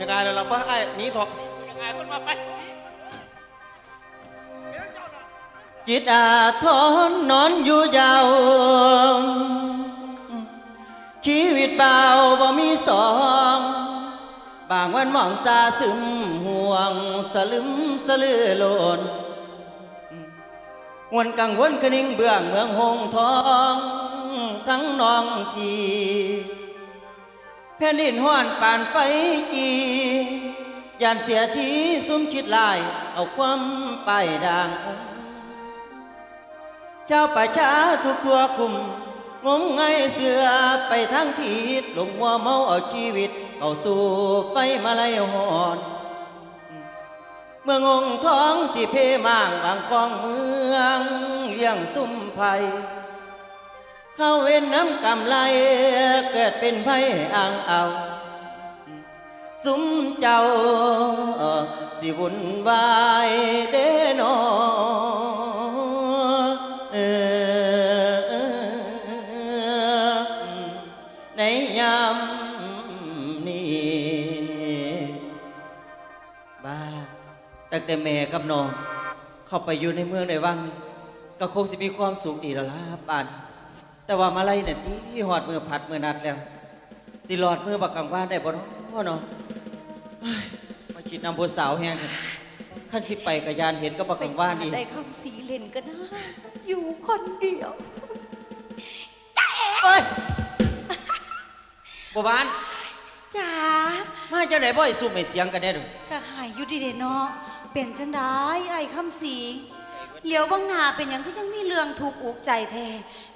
ยังไงแล้วเราป้าไอ้หนี้ถอกยังไงคนมาไปจิตอาทรนอนอยู่ยาวชีวิตเบาบ่มีสอง บางวันมองซาซึมห่วงสลึมสลือโลนหวนกังวลกระนิ่งเบื้องเมืองหงทอง ทั้งน้องที แผ่นดินห้อนป่านไฟจียานเสียทีสุมคิดลาย เอาความไปด่าง เจ้าป่าช้าทุกตัวคุม งมงายเสือไปทางผิดลงมัวเมาเอาชีวิต เอาสู่ไฟมาไลายหอนเมื่องงท้องสิเพมางบางกองเมืองเลี้ยงซุ่มไผ่ เข้าเว้นน้ำกำไรเกิดเป็นไผ่อ่างเอา สุมเจ้าสิวุ่นวายเด้นอในยามนี้บ้าตั้งแต่แม่กับน้องเข้าไปอยู่ในเมืองในวัง ก็คงสิมีความสุขดีแล้วล่ะป่าน แต่ว่ามาไล่เนี่ยที่หอดมือผัดมือนัดแล้ว สิหลอดมือบักกังว่านได้บ่เนาะเนาะเฮ้ยมาคิดนำบัวสาวแห้งเนี่ยขั้นสิไปกับยานเห็นก็บักกังว่านอีกได้คำสีเล่นก็ได้อยู่คนเดียวเอ้ยบัวบานจ๋ามาเจ้าไหนบ่อยสุ่มให้เสียงกันแน่ดูก็หายอยู่ดีเดเนาะเป็นจังได้ไอ้คำสี เหลียวบางหนาเป็นอย่างที่จังมีเรื่องถูกอกใจแท้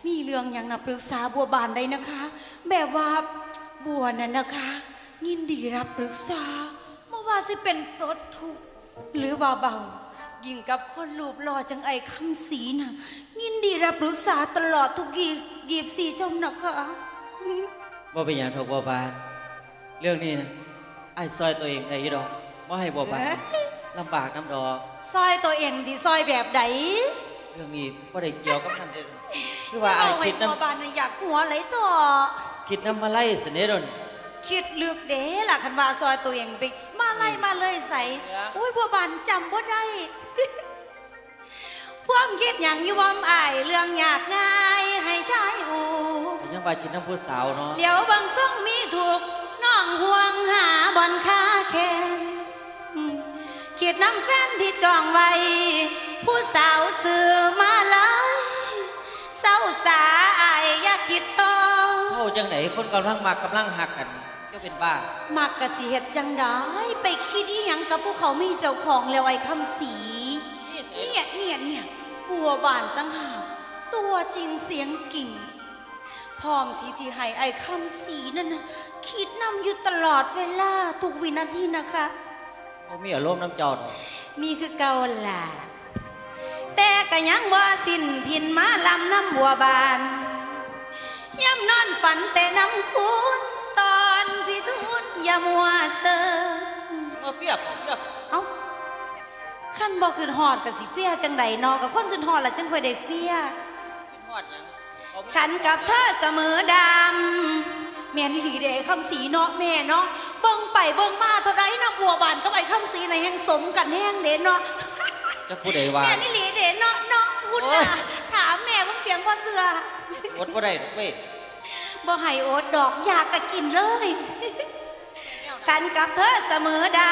มีเรื่องอย่างน่ะปรึกษาบัวบานได้นะคะ แบบว่าบัวนั้นนะคะ ยินดีรับปรึกษาไม่ว่าสิเป็นรถทุกหรือว่าเบายิ่งกับคนรูปหล่อจังไอ้คำสีน่ะยินดีรับปรึกษาตลอดทุกยียีบสีเจ้านะคะบ่เป็นอย่างทอกบัวบาน เรื่องนี้นะไอ้ซอยตัวเองได้ยี่ดอกบ่ให้บัวบาน ลำบากน้ำดอก ซอยตัวเองที่ซอยแบบใดเรื่องนี้บ่ได้เกี่ยวกับนั่นเด้อคือว่าไอ้ายเไว้คิดพอน้ำบานน่ะอยากหัวไหลต่อ คิดน้ำมาไล่เสน่ห์ดน คิดลึกเด้ล่ะคันว่าซอยตัวเองไปมาไล่มาเลยใส่เนี่ยอุ้ยบัวบานจำบ่ได้ พวกคิดอย่างอยู่วอมอายเรื่องยากง่ายให้ชายอู แต่ยังว่าคิดน้ำผู้สาวเนาะ เหลียวบางซ่องมีถูกน้องห่วงหาบอนค้าแค้นอืมคิ ดน้ำแฟนที่จองไว้ ผู้สาวซื้อมาเลยเศร้าสาอายอย่าคิดต่อเท่าจังไหนคนกำลังมากกำลังหักกันก็เป็นบ้ามักกะสิเฮ็ดจังได้ไปคิดอีหยังกับพวกเขามีเจ้าของแล้วไอ้คำสีเนี่ยเนี่ยเนี่ยบัวบานตั้งหากตัวจริงเสียงกิ่งพร้อมที่ที่ให้ไอ้คำสีนั่นนะคิดนำอยู่ตลอดเวลาทุกวินาทีนะคะ เขามีอารมณ์น้ำเจ้าดอกมีคือเก่าล่ะ แต่ก็ยังว่าสิ้นพินมาลำน้ำบัวบานย้ำนอนฝันแต่น้ำคุณตอนพี่ทุนอย่ามัวเซอมาเฟียบเฟียบเอ้าขั้นบ่ขึ้นหอดกับสิเฟียจังใดเนอกับคนขึ้นหอดละจังค่อยได้เฟียกินฮอดหยังเอาไปฉันกับเธอเสมอดำ แม่นี่หลีเดคำสีเนาะแม่เนาะเบิ่งไปเบิ่งมาเท่าไรนะบัวบานก็ไปคำสีในแห่งสมกันแห้งเด่นเนาะจะพูดใดว่าแม่นี่หลีเด่นเนาะเนาะพูดโอ้ยนะถามแม่มันเปียงว่าเสืออดบ่ได้ดอกเว้ยบ่ให้โอดดอกอยากก็กินเลยฉันกับเธอเสมอด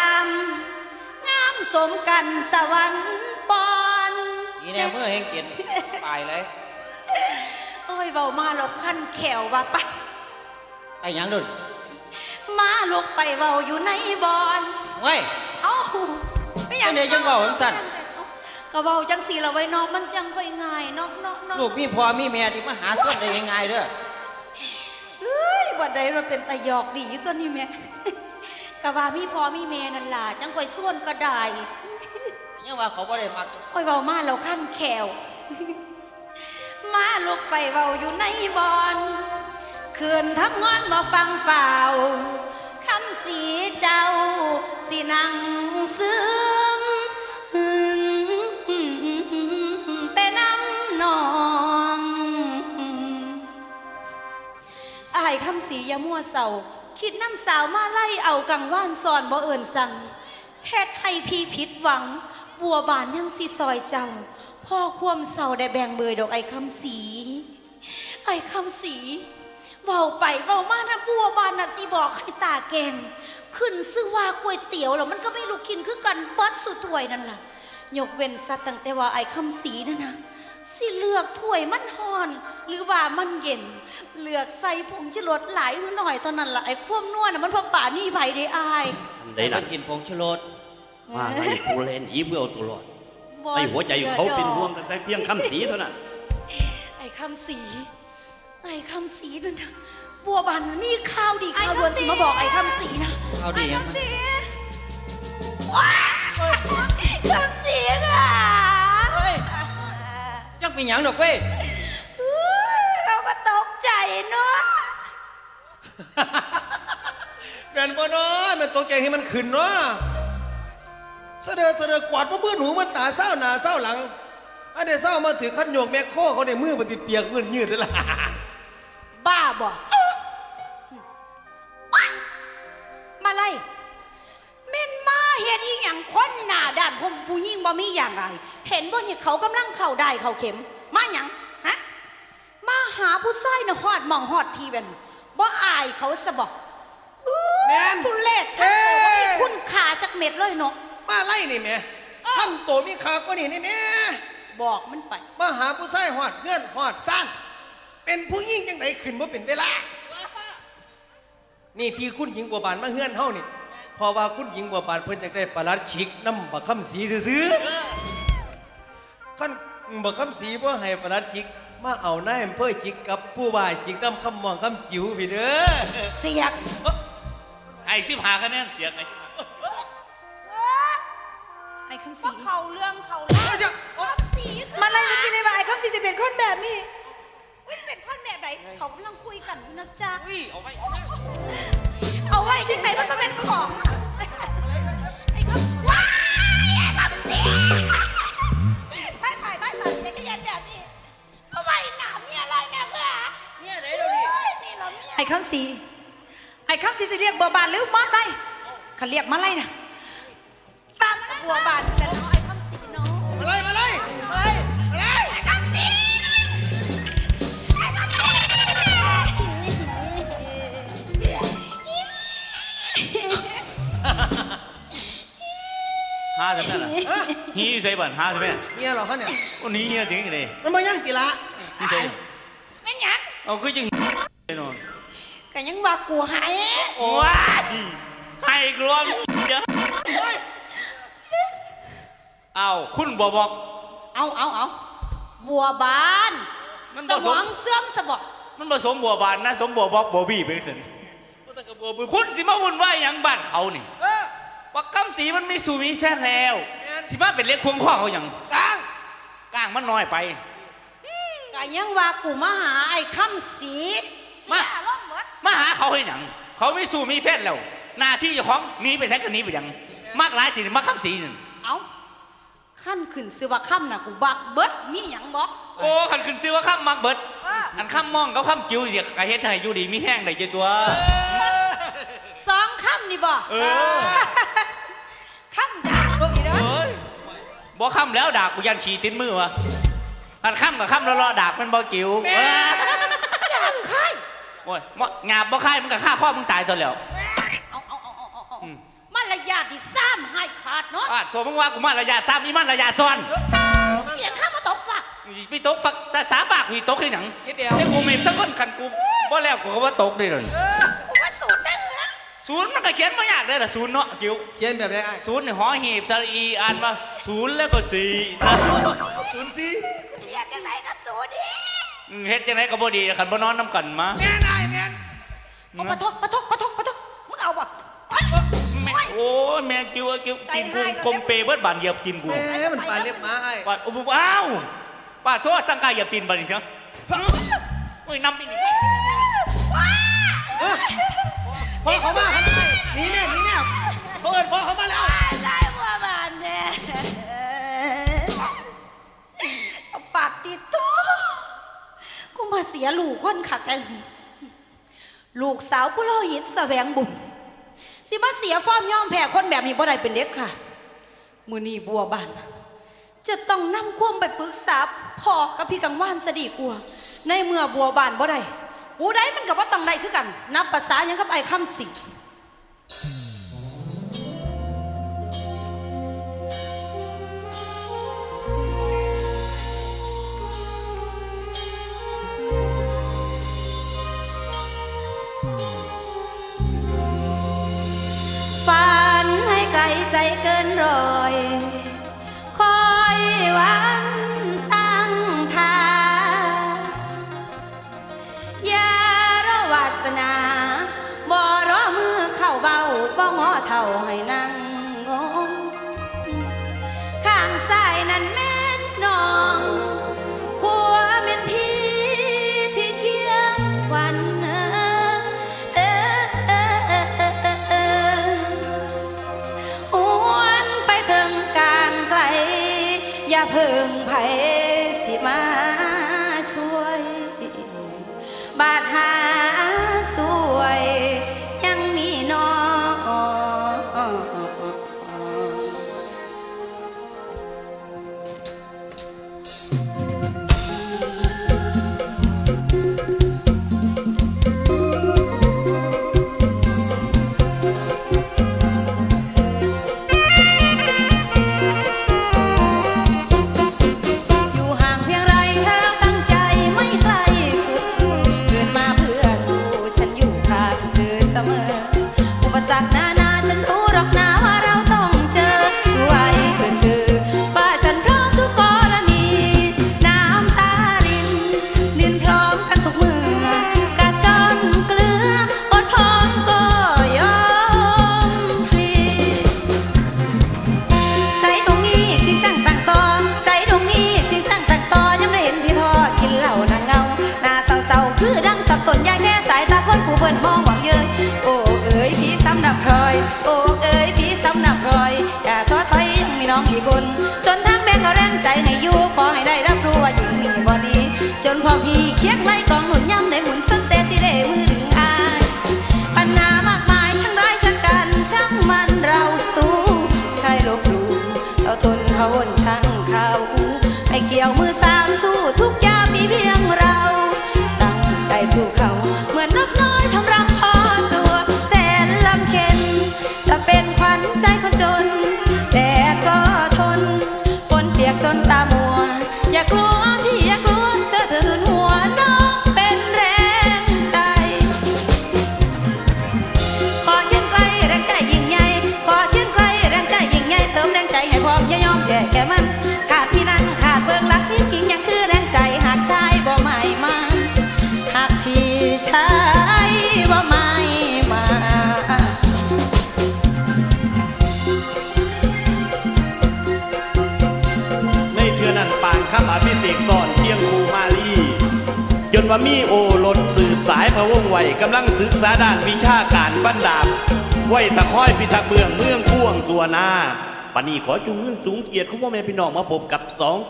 ำงามสมกันสวรรค์ปอนอีแน่เมื่อแห่งกินตายเลยโอ้ยเบามาเราขั้นแขวว่าไป ไอ้หยังดุนมาลุกไปเบาอยู่ในบอนเว้ย เอ้าไม่อยากจังใดจังเว้าจังสั่น ก็เบาจังสีเราไว้เนอกมันจังค่อยง่ายเนอกนอกนอกลูกมีพ่อมีแม่ที่มาหาส่วนได้ง่ายๆเด้อเฮ้ยบัดใดเราเป็นตะยอกดีอยู่ตัวนี้แม่กะว่ามีพอมีแม่นั่นล่ะจังค่อยส่วนก็ได้ยังว่าเขาบ่ได้มักโอ้ยเบามาเราขั้นแขว มาลุกไปเบาอยู่ในบอน คืนทำงานมาฟังเฝ้าคำสีเจ้าสินั่งซึมหึงแต่น้ำนองอายคำสียามัวเศร้าคิดน้ำสาวมาไล่เอากังว่านสอนบ่เอินสั่งเฮ็ดให้พี่ผิดหวัง บัวบานยังสิซอยเจ้า พ่อความเศร้าได้แบ่งเบยดอกไอ้คำสี ไอ้คำสี เบาไปเบามานะบัวบานน่ะสิบอกให้ตาแกง ขึ้นซื้อว่าก๋วยเตี๋ยวแล้วมันก็ไม่ลูกกินคือกันเบิดสุดถ้วยนั่นล่ะยกเว้นสัตว์ตั้งแต่ว่าไอ้คำสีนั่นนะสิเลือกถ้วยมันห่อน หรือว่ามันเย็น เลือกใส่ผงชูรสหลายหน่อยเท่านั้นล่ะไอ้ความนวลน่ะมันพอป่านี่ไผได้อายได้ได้หนัมากกินผงชูรสมาไล่กูเล่นอีเบื่อตลอดบ่ในหัวใจของเขาเป็นห่วงสือดอกแต่เพียงคำสีเท่านั้นไอ้คำสี ไอ้คำสีนั่นนะบัวบานนี่ข้าวดีข้าวด่วนสิมาบอกไอ้คำสีนะเอาดียังมันว้าวคำสีค่ะเฮ้ยยักมีหยังดอกเว้ยอุ๊ยเขาก็ตกใจเนาะแม่นบ่เนาะแม่นตัวแกให้มันขึ้นเนาะเสดอเสดอกวาดบ่มือหนูมันตาเศร้าหน้าเศร้าหลังอันเดเศร้ามาถือขันโยกแม่โคเขาได้มือมันติดเปียกมือยืดเลยล่ะ บ้าบ่อ๊ะมาเลยเม่นมาเห็นอีหยังคนหน้าด้านผมผู้ยิ่งบ่มีอย่างไร เห็นบ่เนี่ยเขากำลังเข้าได้เข้าเข็ม มาหยังฮะมาหาผู้ชายนะฮอดหมองฮอดทีเป็นบ่อายเขาสะบอกอื้อแม่นทุเลศทั้งตัวบ่มีคุณค่าจักเม็ดเลยเนาะมาไล่นี่แม่ทำตัวมีขาก็นี่นี่แม่บอกมันไป มาหาผู้ชายหอดเงื่อนหอดซ่าน เป็นผู้หญิงจังไดขึ้นบ่เป็นเวลา นี่ที่คุณหญิงบัวบานมาเฮือนเฮานี่เพราะว่าคุณหญิงบัวบานเพิ่นอยากได้ปลาลัดชิกน้ำบักคำสีซื้อๆขั้นบักคำสีบ่ให้ปลาลัดชิก มาเอานายอำเภอจิกกับผู้ว่าจิกน้ำคำมองคำจิ๋วพี่เด้อเสียกไอ้สิบหาคะแนนเสียงไอ้สิบห้าไอ้คำสีเขาเรื่องเขาเล่าเอาจ้ะคำสีมาเลยเมื่อกี้ในบ่ายคำสีจะเป็นคนแบบนี้ อุ๊ยเป็นคนแบบไหนเขากำลังคุยกันอยู่นะจ๊ะ อุ้ยเอาไปเอาไว้ที่ไหนมันมาเป็นของอะไอ้คำว้ายไอ้คำเสียใต้ถ่ายใต้ถ่ายเป็นกระยันแบบนี้ทำไมหนามมีอะไรนะเพื่อเนี่ยไหนดูดินี่เหรอเนี่ยไอ้คำสีไอ้คำสีจะเรียกบัวบานหรือมาไล่เขาเรียกมาไล่นะตามมาบัวบาน ห้าใช่ไหมล่ะฮีใส่บันห้าใช่ไหมเนี่ยเหรอเขาเนี่ยวันนี้เฮียจริงเลยมันมาย่างกีฬานี่ใช่ไม่หยังเอาก็ยังเลยนอนก็ยังว่ากูหายว้ายให้กลัวเดี๋ยวเอาคุณบอบอก เอาเอาเอาบัวบานมันสผสม มองเสื่อมสมองมันผสมบัวบานนะสมบัวบอกบอบี้ไปสิคุณสิมาวุ่นวายหยังบ้านเขานี่เออ ปักคำสีมันมีสูมีแท้แล้วที่มาเป็นเล็กควงข้อเขาอย่างกลางกลางมันน้อยไปก็ยังว่ากูมาหาไอ้คำสีเสีมายอารมณ์หมดมาหาเขาให้หนัง เขามีสูมีแฟนแล้ว หน้าที่เจ้าของหนีไปแท้กันนี้ไปหยังมากหลายจีนมากคำสีนึงเอาขั้นขึ้นซื้อว่าค่ำน่ะกูบักเบิดมีหยังบอกโอ้ขันขึ้นชื่อว่าข้ามมักเบิดเอออันข้ามมองกับข้ามจิ๋วเดียกกะเฮ็ดให้อยู่ดีมีแห้งได้เจาตัวสองค่ำนี่บ่ บ่ข้ามแล้วดาบกูยันฉีติดมือวะอันข้ามกับข้ามแล้วรอดาบมันบ่จิ๋วเอออยากใครโอ้ยมงาบบ่ค่ายมันกับฆ่าข้อมึงตายตัวแล้วเอาเอาเอาเอาเอาเอาอืมมารยาทที่ซ้ำให้ขาดเนาะอะตัวมึงว่ากูมันระยะซ้ำนี่มันระยะซ้อนเสียงข้ามาตกฝักพี่ตกฝักจะสาฝากกูตกที่หนังนิดเดียว แต่กูมีทั้งคนคันกูบ่แล้วกูก็ว่าตกเลยเลยกูว่า ศูนย์มันก็เขียนมายากเลยล่ะศูนย์เนาะจิ๋วเขียนแบบไรไอ้ศูนย์นี่หอหีบสระอีอ่านว่าศูนย์แล้วก็สี่นะศูนย์สี่เสียจังไหนกับสูตรดิอืมเฮ็ดจังไดก็บ่ดีคันบ่นอนน้ำกันมาแม่นายแม่นเอาปะทกปะทกปะทกปะทกมึงเอาบ่แม่โอ้ยแม่จิ๋วเอ้ยจิ๋วกินกูใจให้แล้วกลมเปเบิดบานเหยียบกินกูแม่มันปลาเล็บหม้าไอ้ปาดโอ้โหอ้าวปาดโทษสังกายเหยียบตีนบัดนี้เนาะโอ้ยนำไปนี่เออ พ่อเขามาเขามหนีแม่หนีแม่เปิญพ่อเขามาแล้วได้พ่อบานเนี่ยปากติดตัวกูมาเสียลูกคนขักใจลูกสาวผู้เล่าหิตแสวงบุญสิมาเสียฟ้อมย่อมแผ่คนแบบนี้บ่ได้เป็นเด็ดค่ะ มือนีบัวบานจะต้องนำความไปปรึกษาพ่อกับพี่กังว่านสดีกลัว ในเมื่อบัวบานบ่ได้ ผู้ใดมันกับว่าต้องได้คือกัน นับภาษายังกับไอ้คำสิฝันให้ไกลใจเกินรอย หมอเท่าให้นั่งงงข้างซ้ายนั้นแม่นน้องหัวเป็นพี่ที่เคียงวันเออเออเออเออเอออวนไปถึงการไกล อย่าเพิ่งไผ พอพี่เคียกไล่กองหุ่นย่ำในหมุนสันเซสิเดมือถึงอายปัญหามากมายช่างร้ายช่างกันช่างมันเราสู้ใครลบหลู่เอาทนเขาวนช่างเขาให้เกี่ยวมือสามสู้ทุกอย่าง ว่ามีโอหล่สืบสายพะวงไวกำลังศึกษาด้านวิชาการปั้นดาบไหวตะค้อยพิทักเบืองเมืองพ่วงตัวหน้าปานีขอจุงเงื่อนสูงเกียรติคุณพ่อแม่พี่น้องมาพบกับสอง